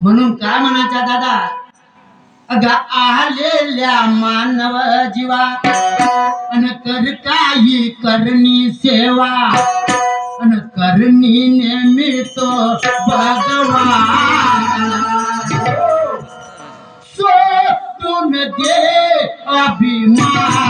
म्हणून काय म्हणायचा दादा अग आलेल्या मानव जीवा अन कर काही करणी सेवा अन करणी नेहमी तो भगवान. सोडून दे अभिमान.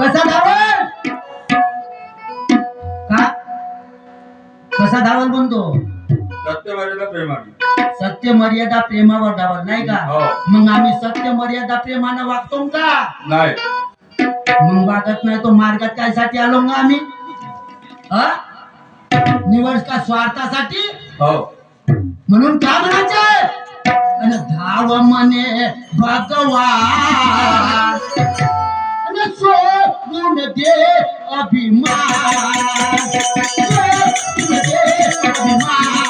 कसा धावल? का? कसा धावल म्हणतो? सत्यवादीला प्रेमाने. सत्य मर्यादा प्रेमावर धावल नाही का? हो. मग आम्ही सत्य मर्यादा प्रेमानं वागतो का? नाही. मग वागत नाही तो मार्गात काय साठी आलो मग आम्ही? हा निवड का स्वार्थासाठी? हो. म्हणून का म्हणायचं? धाव म्हणे भगवान आणि सोडून दे अभिमान दे अभिमान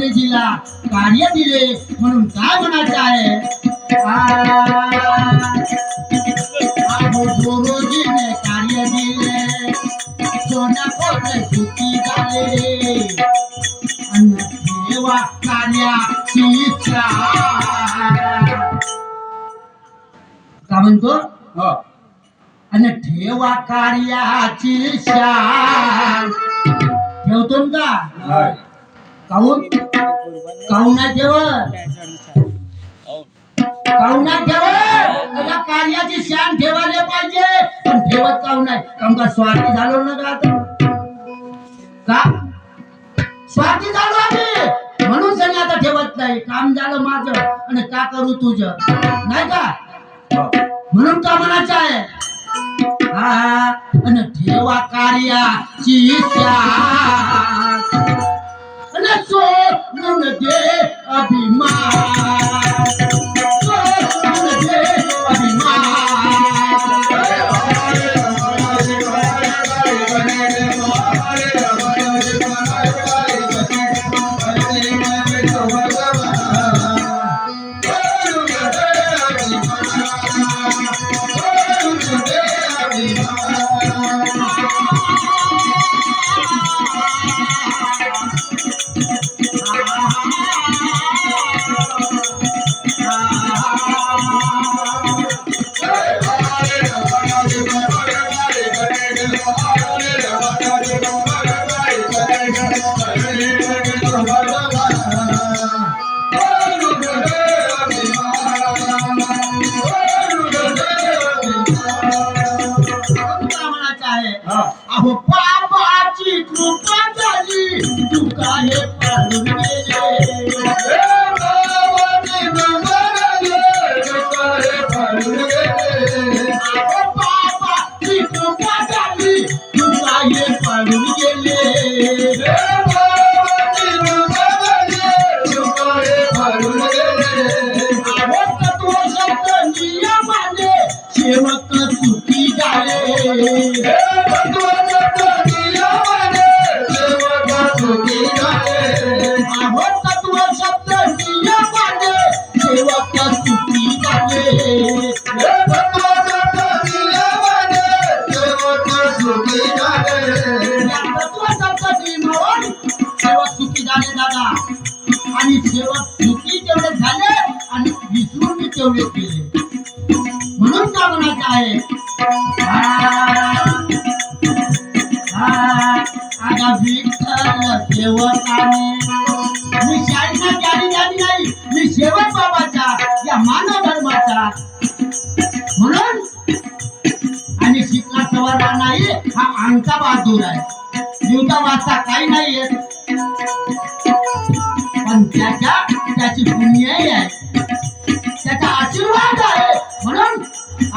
गोश्रीजीला कार्य दिले म्हणून काय म्हणायचं आहे? गुरुजीने कार्य दिले सुखी झाले अन्न देवा कार्याची इच्छा का म्हणतो हो. आणि ठेवा कार्याची शान. ठेवतो का? काऊन? काऊन नाही ठेवत काऊन नाही ठेवत कार्याची शान ठेवायला पाहिजे. पण ठेवत काऊन नाही? काऊन स्वार्थी झालो ना का आता? का? स्वार्थी झालो आम्ही. म्हणून त्यांनी आता ठेवत नाही. काम झालं माझं. आणि का करू तुझं? नाही का? म्हणून का म्हणायचं आहे? हा आणि ठेवा कार्याची so none of the abima so none of the आहे आता विठ्ठल मी झाली नाही मी बाबाचा या मानव धर्माचा म्हणून आणि शिकला सवारला नाही हा बहादूर आहे. जीवता काही नाही पण त्याच्या त्याची पुण्याही आहे.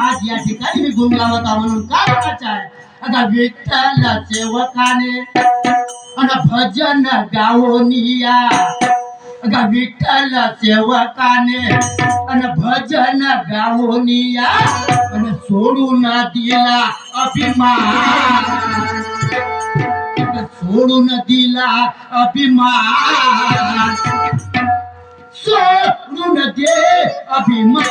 आज या ठिकाणी मी गुंगलावता म्हणून काय म्हणायचं आहे? आता विठ्ठल सेवकाने आणि भजन गावोनिया अगा विठ्ठल सेवकाने आणि भजन गावोनिया आणि सोडून दिला अभिमान. सोडून दिला अभिमान. सोडून दे अभिमान.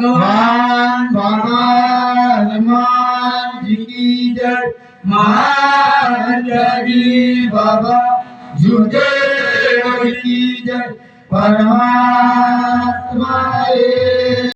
妈